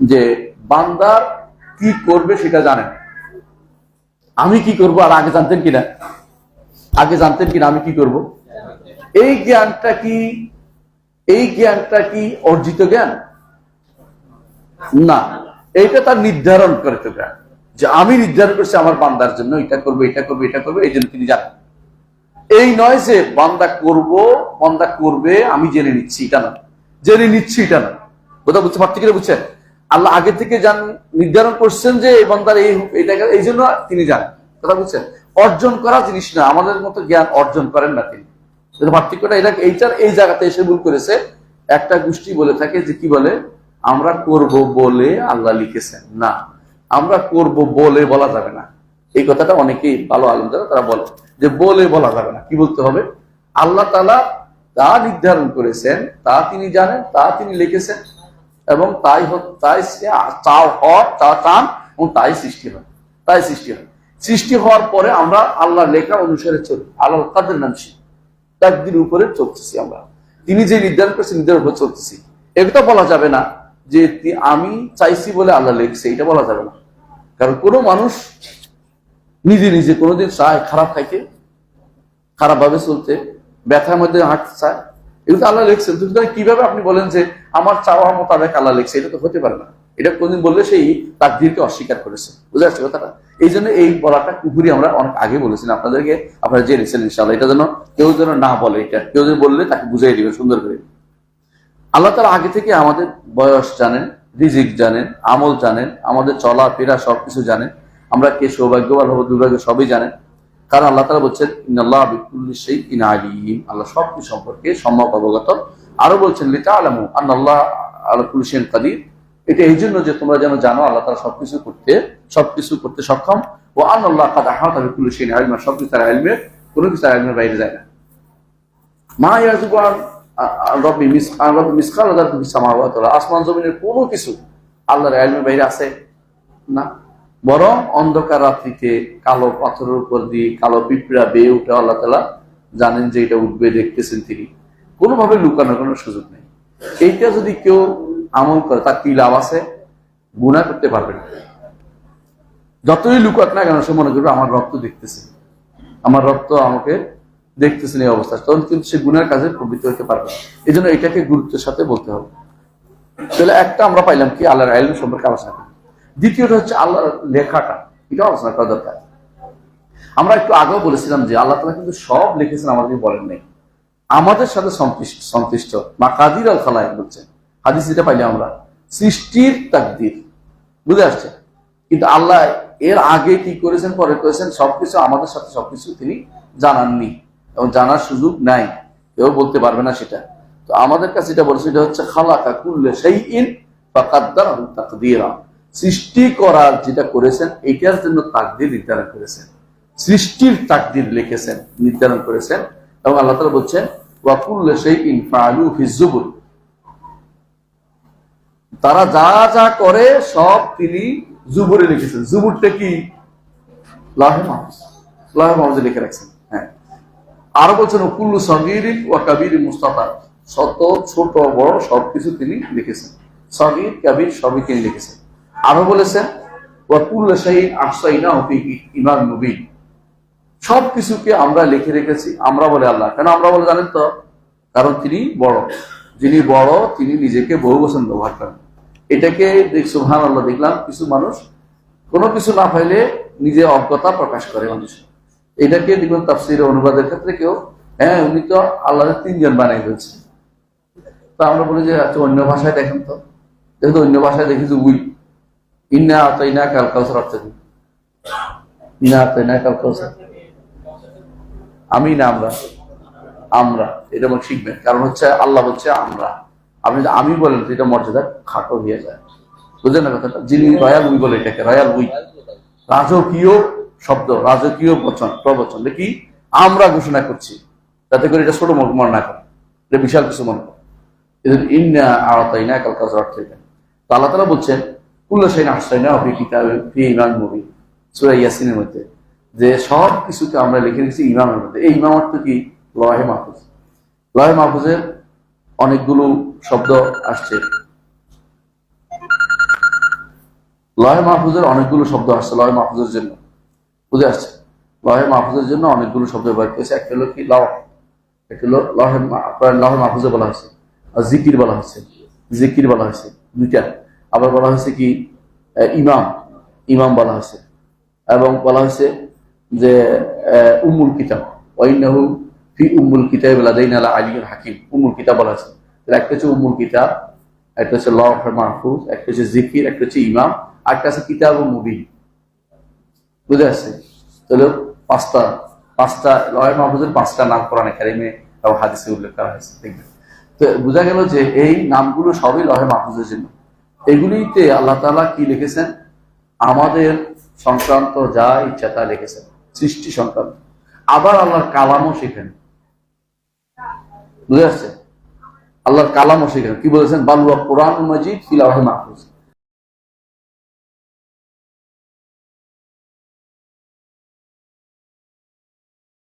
যে বান্দার কি করবে সেটা জানেন আমি কি করব আর আগে জানতেন কিনা? আগে জানতেন কিনা আমি কি করব? এই জ্ঞানটা কি, এই জ্ঞানটা কি অর্জিত জ্ঞান? না। এইটা তার নির্ধারণ করে তো জ্ঞান। যে আমি নির্ধারণ করছি আমার বান্দার জন্য এটা করব এটা করব এটা করব, এই জন্য তিনি জানেন। এই নয় যে বান্দা করব, বান্দা করবে, আমি জেনে নিচ্ছি, এটা না। জেনে নিচ্ছি, এটা না। কথা বুঝতে পারতে কিনা বুঝছেন? আল্লাহ আগে থেকে জান নির্ধারণ করছেন যে এই বান্দার এই এই জন্য তিনি জানেন কথা বুঝছেন? অর্জন করা জিনিস না, আমাদের মতো জ্ঞান অর্জন করেন না তিনি। পার্থক্যটা এটা, এইটার এই জায়গাতে এসে ভুল করেছে। একটা গোষ্ঠী বলে থাকে যে কি বলে? আমরা করব বলে আল্লাহ লিখেছেন। না, আমরা করব বলে বলা যাবে না। এই কথাটা অনেকেই ভালো আলম যারা, তারা বলে। যে বলে বলা যাবে না, কি বলতে হবে? আল্লাহ তালা তা নির্ধারণ করেছেন, তা তিনি জানেন, তা তিনি লিখেছেন। এবং তাই তাই চাও হওয়ার তা চান এবং তাই সৃষ্টি হয়। তাই সৃষ্টি হয়। সৃষ্টি হওয়ার পরে আমরা আল্লাহ লেখা অনুসারে চলি। আল্লাহ কাদের নামছি তাকদির উপরে চলতেছি আমরা। তিনি যে নির্ধারণ করেছেন নির্ধারণ উপরে চলতেছি। এটা বলা যাবে না যে আমি চাইছি বলে আল্লাহ লিখছে, এটা বলা যাবে না। কারণ কোনো মানুষ নিজে নিজে কোনোদিন চায় খারাপ খাইতে খারাপ ভাবে চলতে, ব্যথার মধ্যে হাঁটতে চায়। এগুলো তো আল্লাহ লিখছেন সুতরাং কীভাবে আপনি বলেন যে আমার চাওয়া মোতাবেক আল্লাহ লিখছে? এটা তো হতে পারে না। এটা কোনদিন বললে সেই তাকদিরকে অস্বীকার করেছে। বুঝতে পারছি কথাটা? এই জন্য এই বলাটা কুহুরি আমরা অনেক আগে বলেছিলাম। আপনাদেরকে আপনারা জেনেছেন ইনশাল্লাহ এটা যেন কেউ যেন না বলে এটা। কেউ যেন বললে তাকে বুঝাই দিবে সুন্দর করে। আল্লাহ তালা আগে থেকে আমাদের বয়স জানেন, রিজিক জানেন, আমল জানেন, আমাদের চলা ফেরা সবকিছু জানেন। আমরা কে সৌভাগ্যবান হব, দুর্ভাগ্য সবই জানেন। কারণ আল্লাহ তালা বলছেন, ইন্নাল্লাহ বিকুল্লি সেই ইন আলিম। আল্লাহ সবকিছু সম্পর্কে সম্যক অবগত। আরও বলছেন লিটা আলামু আল্লাহ আল্লাহ কুলসেন কাদির। এটা এই জন্য যে তোমরা যেন জানো, আল্লাহ তালা সবকিছু করতে সবকিছু করতে সক্ষম। ও আল্লাহ কাদ সেই আলিমা। সবকিছু তার আলমের কোনো কিছু তার আলমের বাইরে যায় না। মা মিস আসমান জমিনের কোনো কিছু আল্লাহর আলমের বাইরে আছে? না। বরং অন্ধকার রাত্রিতে কালো পাথরের উপর দিয়ে কালো পিঁপড়া বেয়ে উঠে আল্লাহ তালা জানেন যে এটা উঠবে, দেখতেছেন তিনি। কোনোভাবে লুকানোর কোনো সুযোগ নেই। এইটা যদি কেউ আমল করে, তার কি লাভ আছে? গুণা করতে পারবে না। যতই লুকাক না কেন, সে মনে করবে, আমার রক্ত দেখতেছে। আমার রক্ত আমাকে দেখতেছেন এই অবস্থা। তখন কিন্তু সে গুণের কাজে প্রবৃত্ত হতে পারবে। এই জন্য এটাকে গুরুত্বের সাথে বলতে হবে। তাহলে একটা আমরা পাইলাম কি, আল্লাহর আইল সম্পর্কে আলোচনা দ্বিতীয়টা হচ্ছে আল্লাহর লেখাটা। এটা আলোচনা করা দরকার। আমরা একটু আগেও বলেছিলাম যে আল্লাহ তালা কিন্তু সব লিখেছেন, আমাদেরকে বলেন নাই। আমাদের সাথে সন্তুষ্ট সন্তুষ্ট। মা কাদির আল খালায় বলছেন, হাদিস যেটা পাইলে আমরা, সৃষ্টির তাকদির। বুঝে আসছে কিন্তু আল্লাহ এর আগে কি করেছেন, পরে করেছেন, সবকিছু আমাদের সাথে সবকিছু তিনি জানাননি এবং জানার সুযোগ নাই। কেউ বলতে পারবে না সেটা। তো আমাদের কাছে যেটা বলছে এটা হচ্ছে, খালাকা কুল্লে সেই ইন বা কাদ্দার তাকদিরা। সৃষ্টি করার যেটা করেছেন এটার জন্য তাকদির নির্ধারণ করেছেন। সৃষ্টির তাকদির লিখেছেন, নির্ধারণ করেছেন। এবং আল্লাহ তালা বলছেন ওয়াকুল্লে সেই ইন ফালু তারা যা যা করে, সব তিনি জুবুরে লিখেছেন। জুবুরটা কি? লিখে রাখছেন। হ্যাঁ। আরও বলছেন কুল্লু সগিরিন ও কাবির মুস্তাফা। শত, ছোট, বড় সবকিছু তিনি লিখেছেন। সগির, কাবির সবই তিনি লিখেছেন। আরও বলেছেন ওয়াকুল্লা ইমাম মুবিন। সবকিছুকে আমরা লিখে রেখেছি, আমরা বলে আল্লাহ। কেন আমরা বলে জানেন তো? কারণ তিনি বড়। যিনি বড়, তিনি নিজেকে বহু বছর ব্যবহার করেন। এটাকে সুহান আল্লাহ দেখলাম কিছু মানুষ কোনো কিছু না পাইলে নিজে অজ্ঞতা প্রকাশ করে মানুষ। এটাকে দেখবেন তাফসির অনুবাদের ক্ষেত্রে কেউ হ্যাঁ উনি তো আল্লাহ তিনজন বানাই ফেলছে তো আমরা বলি যে আচ্ছা অন্য ভাষায় দেখেন তো। দেখো অন্য ভাষায় দেখি যে উই আমি না আমরা? আমরা। এটা আমার শিখবেন। কারণ হচ্ছে আল্লাহ বলছে আমরা। আপনি আমি বলেন এটা মর্যাদা খাটো হয়ে যায়। বুঝলেন না কথাটা? যিনি রয়াল উই বলে এটাকে, রয়াল উই। রাজকীয় শব্দ, রাজকীয় বচন, প্রবচন। দেখি আমরা ঘোষণা করছি। যাতে করে এটা ছোট মনে না করে। বিশাল কিছু মনে করে। ইন্না আওতাই না কাল অর্থ এটা। তো আল্লাহ তালা বলছেন কুল্লা আশ্রয় না হবে কিতাবে ইমান মুভি সুরা ইয়াসিনের মধ্যে, যে সব কিছুকে আমরা লিখে রেখেছি ইমামের মধ্যে। এই ইমাম অর্থ কি? লহে মাহফুজ। লহে মাহফুজের অনেকগুলো শব্দ আসছে। লহে মাহফুজের অনেকগুলো শব্দ আসছে, লহে মাহফুজের জন্য। বুঝে আসছে? লহে মাহফুজের জন্য অনেকগুলো শব্দ ব্যবহার করেছে। একটা হলো কি? লহ একটা হলো লহে লহে মাহফুজে বলা হয়েছে। আর জিকির বলা হয়েছে। জিকির বলা হয়েছে। দুইটা। আবার বলা হয়েছে কি ইমাম ইমাম বলা হয়েছে। এবং বলা হয়েছে যে আহ, উম্মুল কিতাব। ওয়াইনাহু ফি উম্মুল কিতাব লাদাইন আলা আলিয়ুল হাকিম। উমুল কিতাব বলা হয়েছে। তাহলে একটা হচ্ছে উম্মুল কিতাব একটা হচ্ছে লহ মাহফুজ একটা হচ্ছে জিকির একটা হচ্ছে ইমাম আর একটা আছে কিতাব ও মুবিন। বুঝে আসছে? তাহলে পাঁচটা পাঁচটা লয় মাহফুজের পাঁচটা নাম কোরআনে কারিমে এবং হাদিসে উল্লেখ করা হয়েছে। দেখবেন। তো বোঝা গেল যে এই নামগুলো সবই লহে মাহফুজের জন্য। এগুলিতে আল্লাহ তালা কি লিখেছেন? আমাদের সংক্রান্ত যা ইচ্ছা তা লিখেছেন। সৃষ্টি সংক্রান্ত। আবার আল্লাহর কালামও শেখেন। বুঝে আসছে? আল্লাহর কালামও শেখেন। কি বলেছেন? বালুয়া কোরআন মজিদ ফিল মাহফুজ।